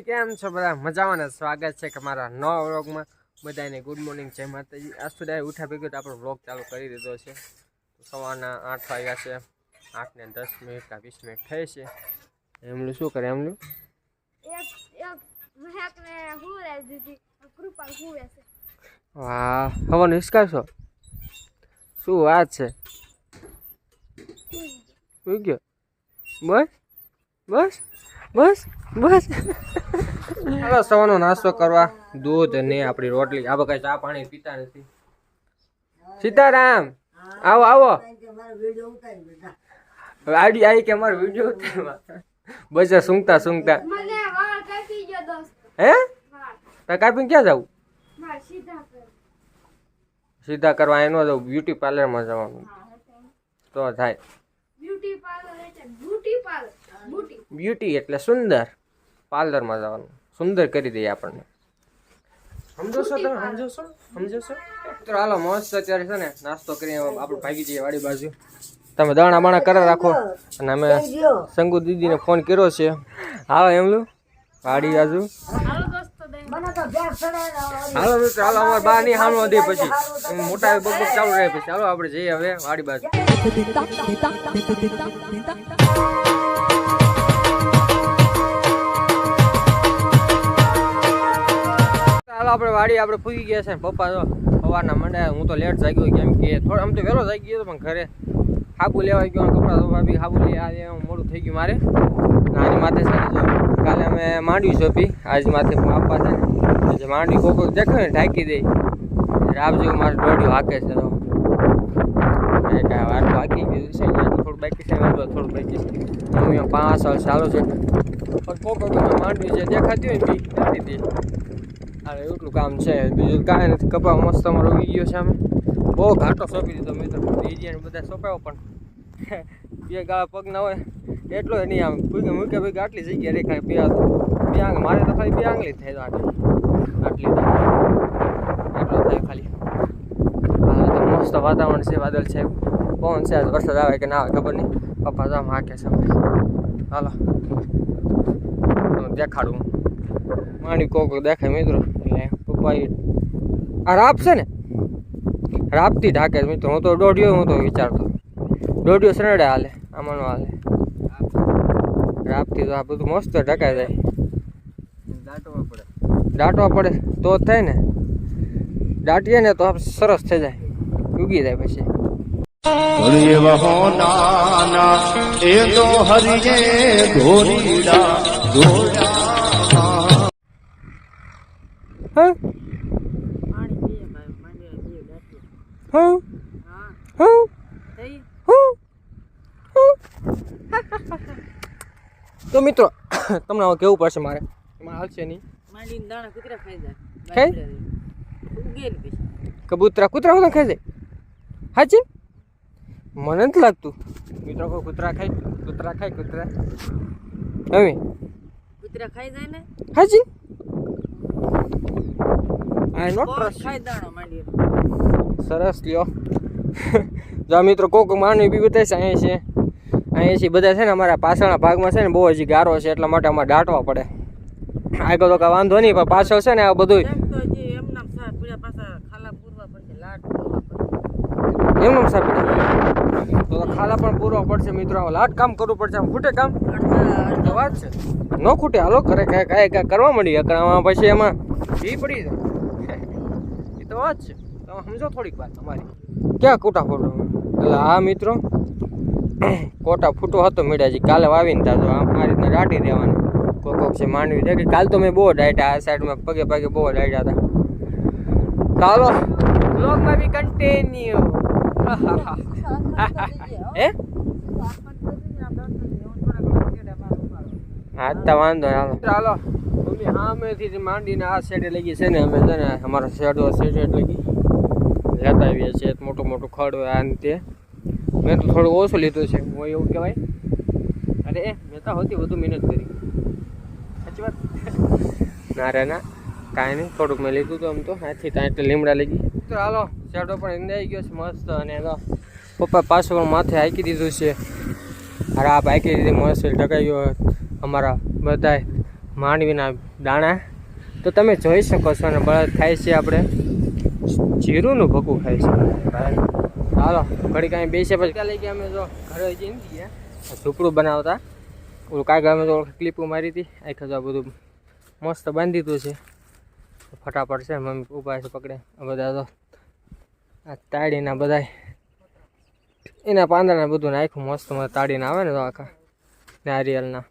કેમ છો બધા? મજામાં સ્વાગત છે કે મારા નવા વ્લોગમાં. બધાને ગુડ મોર્નિંગ જય માતાજી. આજ સુધી ઉઠા ભેગો તો આપણો વ્લોગ ચાલુ કરી દીધો છે. સવારના આઠ વાગ્યા છે. આઠ ને દસ મિનિટ કા વીસ મિનિટ થઈ છે. એમનું શું કરે એમનું? છે વાહ હવાનું હિસકાશો શું વાત છે? ગયો. બસ? બસ? બસ બસ. ચાલો સવારનો નાસ્તો કરવા દૂધ ને આપણી રોટલી. આ બધા ચા પાણી પીતા નથી. સીતારામ આવો આવો. આડી આવી કે અમારો વીડિયો ઉતારવા. સૂંઘતા સૂંઘતા. કાપી ગયો દોસ્ત. હે? તો કાપીને ક્યાં જવું સીધા કર સીધા કરવા એનો જવું બ્યુટી પાર્લરમાં જવાનું. તો થાય. બ્યુટી પાર્લર એટલે બ્યુટી પાર્લર બ્યુટી બ્યુટી એટલે સુંદર. પાર્લરમાં જવાનું. સુંદર કરી દઈએ આપણને. સમજો છો તમે? સમજો છો સમજો છો તો હાલો મસ્ત અત્યારે છે ને નાસ્તો કરીને આપણે ભાગી જઈએ વાડી બાજુ. તમે દાણા બાણા કરા રાખો. અને અમે શંકુ દીદીને ફોન કર્યો છે. હા એમલું વાડી બાજુ. હાલો દોસ્તો મિત્રો હાલો અમારે બહાર નહીં હાલવા દે પછી. મોટા બગ બગ ચાલુ રહે પછી. ચાલો આપણે જઈએ હવે વાડી બાજુ. આપણે વાડી આપણે ફૂગી ગયા છે પપ્પા તો સવારના મંડ્યા, હું તો લેટ જાગ્યો કેમ કે થોડો આમ તો વહેલો જાગી ગયો પણ ઘરે હાબુ લેવા ગયો, કપડા ધોવા બી હાબુ લઈ આજે મોડું થઈ ગયું મારે. નાની માથે છે કાલે અમે માંડવી સોંપી, આજ માથે આપવા છે ને, જે માંડવી કોકો દેખો ને ઢાંકી દે. રાબ જેવું મારે દોડ્યું હાકે છે તો. કાંઈ વાર તો હાકી ગયું છે ને થોડું બાકી છે થોડું બાકી છે. મમ્મી પાંચ સાલ ચાલુ છે. પણ કોકો માંડવી જે દેખાતી હોય બી દે અરે એટલું કામ છે. બીજું કાંઈ નથી. કપા મસ્ત અમારો ઉગી ગયો છે અમે બહુ ઘાટો સોંપી દીધો મિત્રો એરિયાને બધા સોંપાયો પણ. બે ગાળા પગ ના હોય. એટલો નહીં આમ. ભૂગે મૂકે ભાઈ આટલી જગ્યા રે ખાલી બે બે આંગ મારે તો ખાલી બે આંગળી થાય આટલી. આટલી એટલો થાય ખાલી. મસ્ત વાતાવરણ છે, વાદળ છે પવન છે, આજ વરસાદ આવે કે ના આવે ખબર નહીં. પપ્પા તો આમ હાકે છે હાલો. દેખાડું. માણી કોક દેખાય મિત્રો. એટલે આ રાપ છે ને? રાપથી ઢાકે છે મિત્રો. હું તો દોઢિયો હું તો વિચારતો. દોઢિયો સનેડે હાલે આમાંનો હાલે. રાપથી તો આ બધું મસ્ત ઢકાઈ જાય. દાટવા પડે. તો જ થાય ને. દાટીએ ને તો સરસ થઈ જાય. ઉગી જાય પછી. હરિયે વહો નાના એ તો હરિયે ધોરીડા ધોરા હા? હા? હા? તો મિત્રો, તમને હવે કેવું પડશે મારે? એમાં હાલશે નહીં. ખાઈ? ખાય? કબૂતરા, કૂતરા બધા ખાઈ જાય હાચી મને નથી લાગતું. મિત્રો, કોઈ કૂતરા ખાય? કૂતરા ખાય, કૂતરા? હવે? કૂતરા ખાઈ જાય ને? હાચી આઈ નોટ ટ્રસ્ટ ખાય દાણો સરસ લ્યો. જો મિત્રો કોક માનવી બી બતાવીશ છે અહીંયા છે. અહીંયા છે બધા છે ને અમારા પાછળના ભાગમાં છે ને બહુ હજી ગારો છે એટલા માટે અમારે દાટવા પડે. આગળ તો કાંઈ વાંધો નહીં પણ પાછળ છે ને આ બધું એમનું સાહેબ તો ખાલા પણ પૂરવા પડશે મિત્રો. લાટ કામ કરવું પડશે આમ ખૂટે કામ? વાત છે. ન ખૂટે હાલો કરે કાંઈ કાંઈ કાંઈ કરવા માંડી અકરામાં પછી એમાં ઘી પડી જાય. એ તો વાત છે. તમે સમજો થોડીક વાત તમારી ક્યાં કોટા ફોટો? એટલે આ મિત્રો. કોટા ફૂટો હતો મીડાજી કાલે વાવીને તાજો આમ આ રીતના દાટી દેવાનું. કોક કોક છે માંડવી દે કે કાલ તો મેં બહુ ડાયટા આ સાઈડમાં પગે પગે બહુ ડાયટા હતા ચાલો. બ્લોગમાં બી કન્ટિન્યુ હે? હા તો વાંધો હાલો ચાલો. અમે સામેથી જ માંડીને આ સાઈડે લઈ છે ને અમે છે ને અમારો શેડો લઈ એટલે લેતા આવીએ છીએ મોટું મોટું ખડ હોય આ તે. મેં તો થોડું ઓછું લીધું છે, હું એવું કહેવાય. અરે એ, મેં તો હોતી વધુ મહેનત કરી. સાચી વાત? ના રે, ના. કાંઈ નહીં, થોડુંક મેં લીધું હતું આમ તો. આથી ત્યાં એટલે લીમડા લઈ ગઈ. તો હાલો શેડો પણ અંદાઈ ગયો છે મસ્ત અને એનો પપ્પા પણ માથે હાંકી દીધું છે. અરે આ હાકી દીધી મસ્ત ઢકાઈ ગયો અમારા બધા માંડવીના દાણા. તો તમે જોઈ શકો છો અને બળદ ખાય છે આપણે. જીરુંનું ભકું ખાય છે. ચાલો ઘડી કાંઈ બેસે પછી લઈ ગયા અમે જો ઘરે જઈને ગયા. ઝૂપડું બનાવતા. ઓલું કાંઈ અમે તો ક્લિપો મારી હતી. આખા તો બધું મસ્ત બાંધી દીધું છે. ફટાફટ છે, મમ્મી ઊભા છે પકડે. આ બધા તો આ તાળીના બધા એના પાંદડા બધું નાખ્યું મસ્ત. મસ્ત તાળીને આવે ને તો આખા નારિયેલના.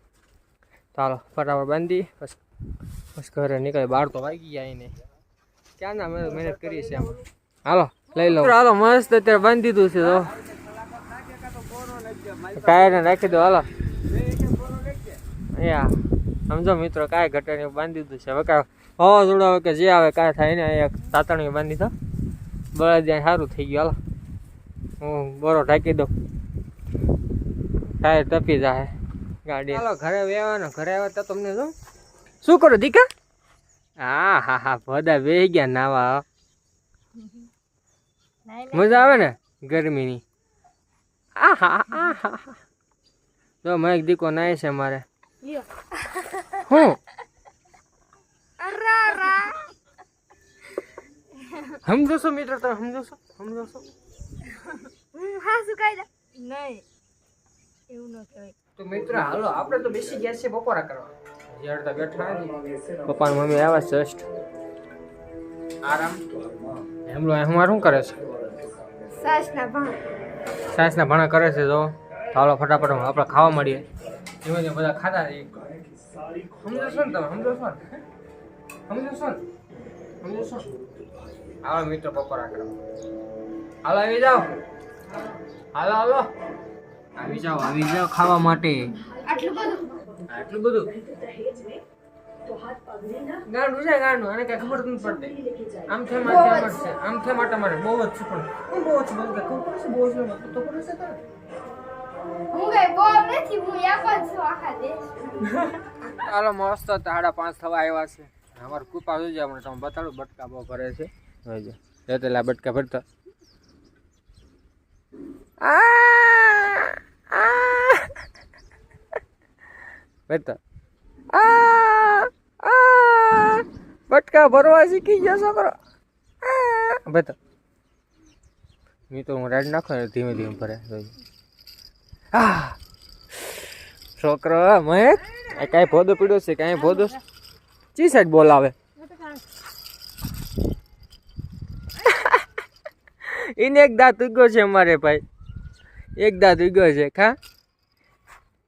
ચાલો ફટાફટ બાંધી, બસ બસ ઘરે નીકળે. બાર તો વાગી ગયા એને. ક્યાંના મેં મહેનત કરીએ છીએ આમાં? હાલો લઈ લો હાલો મસ્ત અત્યારે બાંધી દીધું છે તો ટાયરને રાખી દો હાલો. અહીંયા સમજો મિત્રો કાંઈ ઘટાડી બાંધી દીધું છે. હવે કાંઈ હવા જોડાવે કે જે આવે કાંઈ થાય ને અહીંયા તાતણી બાંધી દો. બળદ સારું થઈ ગયું હાલો. હું બરો ઢાંકી દઉં. ટાયર તપી જાય ગાડી હાલો ઘરે વેવાનો ઘરે આવ્યા તો તમને શું? શું કરો દીકા? હા હા હા બધા બે ગયા નાવા મજા આવે ને ગરમીની? આ હા આ હા જો મેં દીકો નાય છે મારે. હું? અરા સમજો છો મિત્ર તમે સમજો છો સમજો છો હા નહીં. એવું ન કહેવાય. તો મિત્ર હાલો આપણે તો બેસી ગયા છે બપોરા કરવા. જ્યારે બેઠા પપ્પા મમ્મી આવ્યા છે જસ્ટ. આરામ. એમલો હું શું કરે છે? સાસના ભાણ. સાસના ભણા કરે છે જો. ચાલો ફટાફટ આપણે ખાવા મળીએ ધીમે ધીમે બધા ખાતા રહીએ સમજો છો ને તમે સમજો છો સમજો છો સમજો છો હાલો મિત્ર બપોરા કરવા હાલો આવી જાઓ. હાલો હાલો. આવી જાઓ આવી જાઓ ખાવા માટે. આટલું બધું? આટલું બધું. ગાંડું છે ગાંડું આને કઈ ખબર નથી પડતી. આમ છે માટે આમ છે. આમ છે માટે મારે બહુ જ છે પણ હું બહુ જ બધું ખબર છે બહુ જ તો ખબર છે તને હું કઈ બહુ નથી હું એક જ આખા દેશ. ચાલો મસ્ત સાડા પાંચ થવા આવ્યા છે. અમારું કૃપા જોઈ આપણે તમે બતાડું બટકા બહુ ભરે છે. જોઈજો રેતેલા બટકા ભરતા. ભરતા બટકા ભરવા શીખી ગયો છોકરો. મી તો હું રાડ નાખો ને ધીમે ધીમે ભરે. આ. છોકરો મહેક આ કાંઈ ભોદો પીડ્યો છે, કાંઈ ભોદો? ચી સાઈડ બોલાવે? એને એક દાંત ઉગ્યો છે અમારે ભાઈ. એક દાંત ઉગ્યો છે, ખા?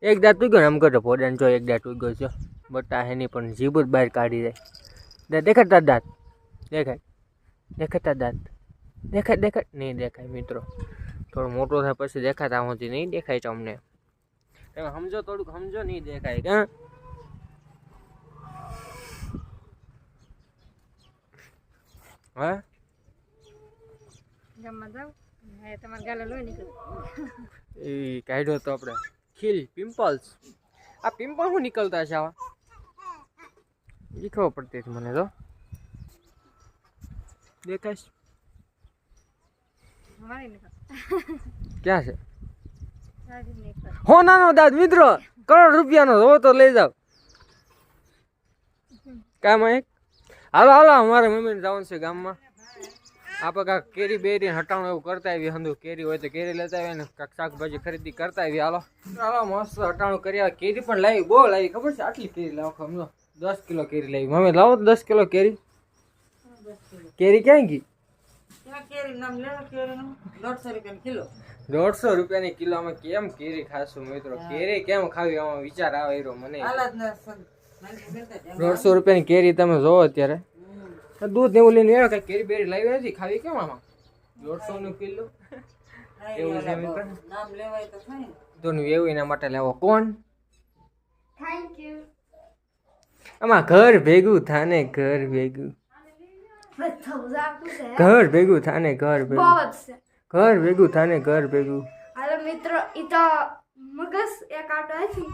એક દાંત ઉગ્યો ને આમ કરો ભોડાને જો એક દાંત ઉગ્યો છે. બટા એની પણ જીભ જ બહાર કાઢી દે. દેખાતા દાંત. દેખાય. દેખાતા દાંત. દેખાય દેખાય. નહીં દેખાય મિત્રો. થોડો મોટો થાય પછી દેખાતા હોતી નહીં દેખાય છે અમને. તમે સમજો થોડુંક સમજો નહીં દેખાય કે? હા? જમવા જાવ તમારા ગાલે લોહી એ કાઢ્યો તો આપણે. ખીલ પિમ્પલ્સ આ પિમ્પલ શું નીકળતા છે આવા? એ ખબર પડતી હતી મને તો. દેખાશ ક્યાં છે? હો ના હો નાનો દાદ મિત્રો કરોડ રૂપિયાનો હો તો લઈ જાવ કામ એક હાલો હાલો અમારે મમ્મીને જવાનું છે ગામમાં. આપણે કાંઈક કેરી બેરી હટાણું એવું કરતા આવી હંધુ. કેરી હોય તો કેરી લેતા આવી ને કાંક શાકભાજી ખરીદી કરતા આવી હાલો. હાલો મસ્ત હટાણું કરી આવે કેરી પણ લાવી બહુ લાવી. ખબર છે આટલી કેરી લાવો સમજો દસ કિલો કેરી લાવી. મમ્મી લાવો દસ કિલો કેરી. કેરી ક્યાં ગઈ દોઢસો રૂપિયાની કિલો. અમે કેમ કેરી ખાશું મિત્રો? કેરી કેમ ખાવી? આમાં વિચાર આવે મને. દોઢસો રૂપિયાની કેરી તમે જોવો અત્યારે. દૂધ એવું લઈને આવ્યો કઈ કેરી બેરી લાવી નથી ખાવી કેમ આમાં? દોઢસો નું કિલો એવું છે મિત્ર? નામ લેવાય તો થાય ને. તો એવું એના માટે લેવો કોણ થેન્ક યુ આમાં ઘર ભેગું થાને ઘર ભેગું. ઘર ભેગું થાને ઘર ભેગું. ઘર ભેગું થાને ઘર ભેગું. હાલો મિત્રો ઈ તો મગસ એક આટો હતી.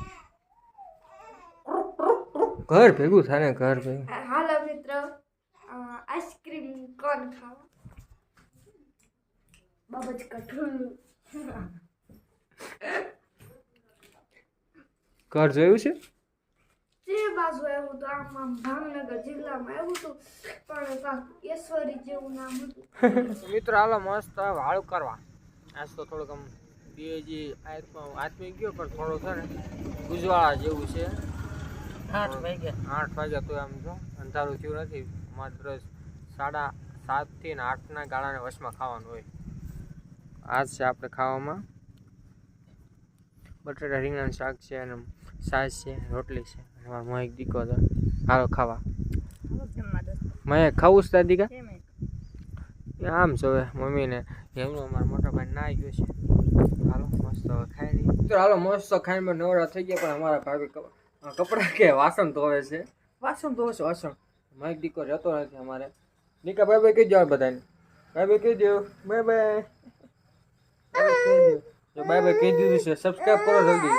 ઘર ભેગું થાને ઘર ભેગું. હાલો મિત્રો. આઈસ્ક્રીમ કોણ ખાવા? બાબત કઠોળ. ઘર જોયું છે? જે બાજુ આવ્યું આમ આમ ભાવનગર જિલ્લામાં આવ્યું હતું પણ ઈશ્વરી જેવું નામ હતું. મિત્રો હાલો મસ્ત વાળું કરવા. આજ તો થોડુંક આમ બેજી આત્મા આત્મી ગયો પણ થોડો છે ને ગુજવાળા જેવું છે. આઠ વાગ્યા. આઠ વાગ્યા તો આમ જો અંધારું થયું નથી. માત્ર સાડા સાતથી ને આઠના ગાળાને વચમાં ખાવાનું હોય. આ છે આપણે ખાવામાં. બટેટા રીંગણાનું શાક છે અને છાશ છે રોટલી છે. અને મારો મોહિક દીકો હતો હાલો ખાવા. મેં ખાવું છે દીકા? એ આમ છે હવે મમ્મીને એમનો અમારા મોટા ભાઈ નાઈ ગયો છે. હાલો મસ્ત ખાઈ લઈએ. તો હાલો મસ્ત ખાઈને નવરા થઈ ગયા પણ અમારા ભાભી કપડાં કે વાસણ ધોવે છે? વાસણ ધોવે છે વાસણ. માઇક દીકો રહેતો નથી અમારે નીકા બાય બાય કહી દો બધાને બાય બાય કહી દો બાય બાય જો બાય બાય કહી દીધું છે સબસ્ક્રાઇબ કરો જલ્દી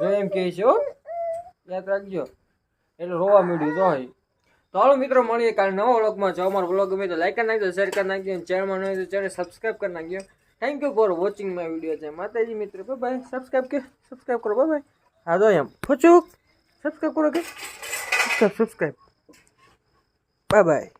જો એમ કહે છે હો યાદ રાખજો એટલે રોવા મળ્યું તો હોય તો હાલો મિત્રો, મળીએ કાલે નવા વ્લોગમાં. જો અમારો વ્લોગ ગમે તો લાઈક કરી નાખજો શેર કરી નાખજો, અને ચેનલમાં ન હોય તો ચેનલ સબસ્ક્રાઇબ કરી નાખજો. Thank you for watching my video છે. માતાજી મિત્ર બાય બાય સબસ્ક્રાઇબ કે? સબસ્ક્રાઇબ કરો બાય બાય હા જો એમ. ફૂચુક. સબસ્ક્રાઇબ કરો કે? Subscribe Bye bye.